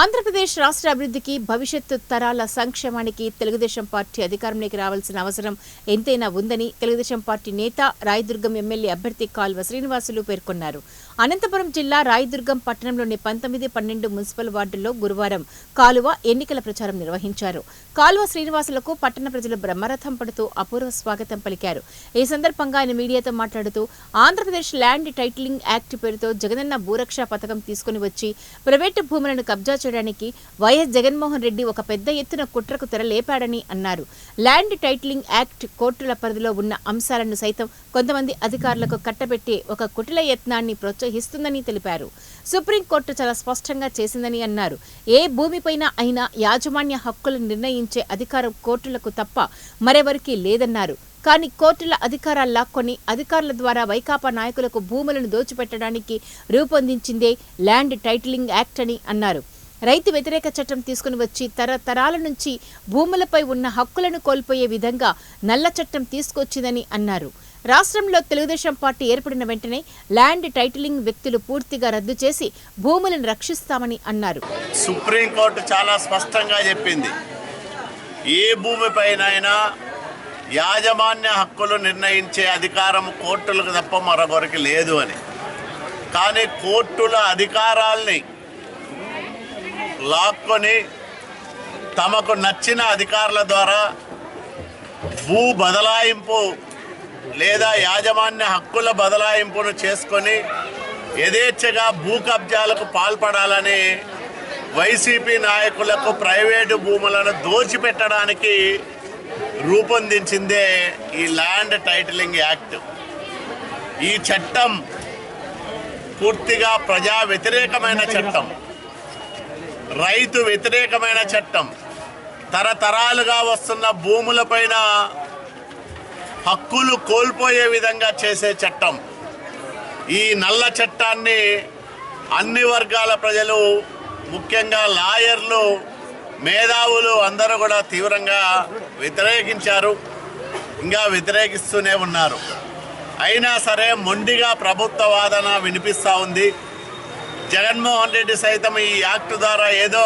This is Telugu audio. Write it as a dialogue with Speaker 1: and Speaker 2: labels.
Speaker 1: ఆంధ్రప్రదేశ్ రాష్ట్ర అభివృద్ధికి భవిష్యత్తు తరాల సంక్షేమానికి తెలుగుదేశం పార్టీ అధికారంలోకి రావాల్సిన అవసరం ఎంతైనా ఉందని తెలుగుదేశం పార్టీ నేత రాయదుర్గం ఎమ్మెల్యే అభ్యర్థి కాల్వ శ్రీనివాసులు పేర్కొన్నారు. అనంతపురం జిల్లా రాయదుర్గం పట్టణంలోని పంతొమ్మిది పన్నెండు మున్సిపల్ వార్డుల్లో గురువారం కాలువ ఎన్నికల ప్రచారం నిర్వహించారు. కాలువ శ్రీనివాసులకు పట్టణ ప్రజలు బ్రహ్మరథం పడుతూ అపూర్వ స్వాగతం పలికారు. ఈ సందర్భంగా ఆయన మీడియాతో మాట్లాడుతూ ఆంధ్రప్రదేశ్ ల్యాండ్ టైటిలింగ్ యాక్ట్ పేరుతో జగనన్న భూరక్ష పథకం తీసుకుని వచ్చి ప్రైవేటు భూములను కబ్జా చేయడానికి వైఎస్ జగన్మోహన్ రెడ్డి ఒక పెద్ద ఎత్తున కుట్రకు తెరలేపాడని అన్నారు. ల్యాండ్ టైటిలింగ్ యాక్ట్ కోర్టుల పరిధిలో ఉన్న అంశాలను సైతం కొంతమంది అధికారులకు కట్టబెట్టే ఒక కుటిల యత్నాన్ని ప్రోత్సహిస్తుందని తెలిపారు. సుప్రీంకోర్టు చాలా స్పష్టంగా చేసిందని అన్నారు. ఏ భూమిపైన అయినా యాజమాన్య హక్కులను నిర్ణయించే అధికారం కోర్టులకు తప్ప మరెవరికీ లేదన్నారు. కానీ కోర్టుల అధికారాల్లా కొన్ని అధికారుల ద్వారా వైకాపా నాయకులకు భూములను దోచిపెట్టడానికి రూపొందించిందే ల్యాండ్ టైటిలింగ్ యాక్ట్ అని అన్నారు. రైతు వ్యతిరేక చట్టం తీసుకుని వచ్చి తరతరాల నుంచి భూములపై ఉన్న హక్కులను కోల్పోయే విధంగా నల్ల చట్టం తీసుకొచ్చిందని అన్నారు. రాష్ట్రంలో తెలుగుదేశం పార్టీ ఏర్పడిన వెంటనే ల్యాండ్ టైటిలింగ్ వ్యక్తులు పూర్తిగా రద్దు చేసి భూములను రక్షిస్తామని అన్నారు.
Speaker 2: సుప్రీంకోర్టు చాలా స్పష్టంగా చెప్పింది. ఏ భూమిపైనైనా యాజమాన్య హక్కులు నిర్ణయించే అధికారం కోర్టులకు తప్ప మరొకరికి లేదు అని. కానీ కోర్టుల అధికారాల్ని లాక్కొని తమకు నచ్చిన అధికారుల ద్వారా భూ బదలాయింపు లేదా యాజమాన్య హక్కుల బదలాయింపును చేసుకొని యథేచ్ఛగా భూ కబ్జాలకు పాల్పడాలని వైసీపీ నాయకులకు ప్రైవేటు భూములను దోచిపెట్టడానికి రూపొందించిందే ఈ ల్యాండ్ టైటిలింగ్ యాక్ట్. ఈ చట్టం పూర్తిగా ప్రజా వ్యతిరేకమైన చట్టం. రైతు వ్యతిరేకమైన చట్టం. తరతరాలుగా వస్తున్న భూములపైన హక్కులు కోల్పోయే విధంగా చేసే చట్టం. ఈ నల్ల చట్టాన్ని అన్ని వర్గాల ప్రజలు ముఖ్యంగా లాయర్లు మేధావులు అందరూ కూడా తీవ్రంగా వ్యతిరేకించారు. ఇంకా వ్యతిరేకిస్తూనే ఉన్నారు. అయినా సరే మొండిగా ప్రభుత్వ వాదన వినిపిస్తూ ఉంది. జగన్మోహన్ రెడ్డి సైతం ఈ యాక్ట్ ద్వారా ఏదో